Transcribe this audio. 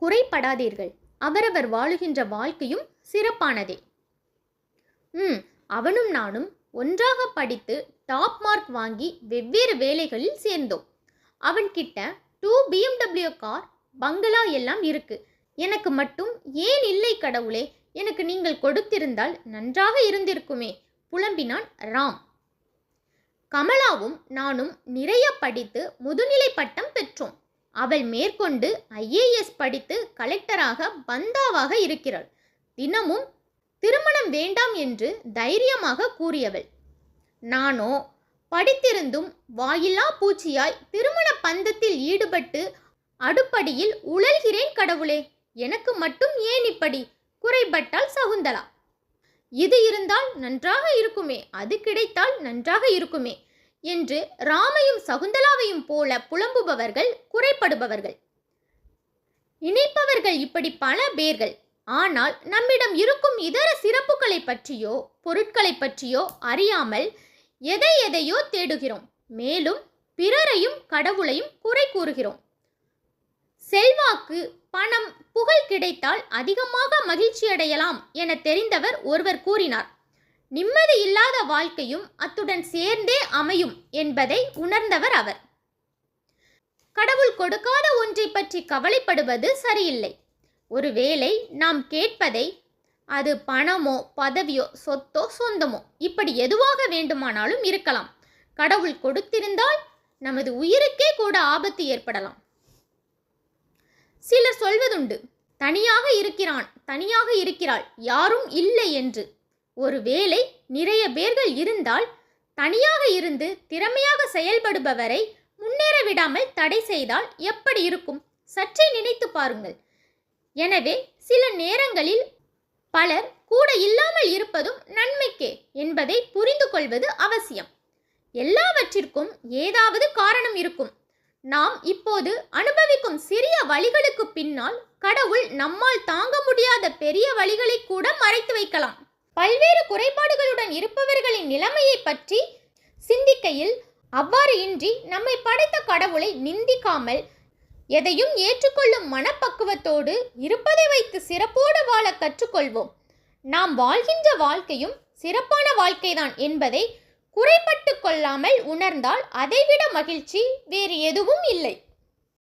குறைபடாதீர்கள். அவரவர் வாழுகின்ற வாழ்க்கையும் சிறப்பானதே. ம் அவனும் நானும் ஒன்றாக படித்து டாப் மார்க் வாங்கி வெவ்வேறு வேலைகளில் சேர்ந்தோம். அவன்கிட்ட டூ பிஎம்டபிள்யூ கார் பங்களா எல்லாம் இருக்கு. எனக்கு மட்டும் ஏன் இல்லை கடவுளே? எனக்கு நீங்கள் கொடுத்திருந்தால் நன்றாக இருந்திருக்குமே. புலம்பினான் ராம். கமலாவும் நானும் நிறைய படித்து முதுநிலை பட்டம் பெற்றோம். அவள் மேற்கொண்டு ஐஏஎஸ் படித்து கலெக்டராக பந்தாவாக இருக்கிறாள். தினமும் திருமணம் வேண்டாம் என்று தைரியமாக கூறியவள். நானோ படித்திருந்தும் வாயிலா பூச்சியாய் திருமண பந்தத்தில் ஈடுபட்டு அடுப்படியில் உழல்கிறேன் கடவுளே எனக்கு மட்டும் ஏன் இப்படி? குறைபட்டால் சகுந்தலா. இது இருந்தால் நன்றாக இருக்குமே அது கிடைத்தால் நன்றாக இருக்குமே என்று ராமையும் சகுந்தலாவையும் போல புலம்புபவர்கள் குறைப்படுபவர்கள். நினைப்பவர்கள் இப்படி பல பேர்கள். ஆனால் நம்மிடம் இருக்கும் இதர சிறப்புகளை பற்றியோ பொருட்களை பற்றியோ அறியாமல் எதை எதையோ தேடுகிறோம். மேலும் பிறரையும் கடவுளையும் குறை கூறுகிறோம். செல்வாக்கு பணம் புகழ் கிடைத்தால் அதிகமாக மகிழ்ச்சி அடையலாம் என தெரிந்தவர் ஒருவர் கூறினார். நிம்மதி இல்லாத வாழ்க்கையும் அத்துடன் சேர்ந்தே அமையும் என்பதை உணர்ந்தவர் அவர். கடவுள் கொடுக்காத ஒன்றை பற்றி கவலைப்படுவது சரியில்லை. ஒருவேளை நாம் கேட்பதை அது பணமோ பதவியோ சொத்தோ சொந்தமோ இப்படி எதுவாக வேண்டுமானாலும் இருக்கலாம். கடவுள் கொடுத்திருந்தால் நமது உயிருக்கே கூட ஆபத்து ஏற்படலாம். சிலர் சொல்வதுண்டு தனியாக இருக்கிறான் தனியாக இருக்கிறாள் யாரும் இல்லை என்று. ஒருவேளை நிறைய பேர்கள் இருந்தால் தனியாக இருந்து திறமையாக செயல்படுபவரை முன்னேற விடாமல் தடை செய்தால் எப்படி இருக்கும்? சற்றே நினைத்து பாருங்கள். எனவே சில நேரங்களில் பலர் கூட இல்லாமல் இருப்பதும் நன்மைக்கே என்பதை புரிந்து கொள்வது அவசியம். எல்லாவற்றிற்கும் ஏதாவது காரணம் இருக்கும். நாம் இப்போது அனுபவிக்கும் சிறிய வழிகளுக்கு பின்னால் கடவுள் நம்மால் தாங்க முடியாத பெரிய வழிகளை கூட மறைத்து வைக்கலாம். பல்வேறு குறைபாடுகளுடன் இருப்பவர்களின் நிலைமையை பற்றி சிந்திக்கையில் அவ்வாறு இன்றி நம்மை படைத்த கடவுளை நிந்திக்காமல் எதையும் ஏற்றுக்கொள்ளும் மனப்பக்குவத்தோடு இருப்பதை வைத்து சிறப்போடு வாழ கற்றுக்கொள்வோம். நாம் வாழ்கின்ற வாழ்க்கையும் சிறப்பான வாழ்க்கைதான் என்பதை குறைபட்டு கொள்ளாமல் உணர்ந்தால் அதைவிட மகிழ்ச்சி வேறு எதுவும் இல்லை.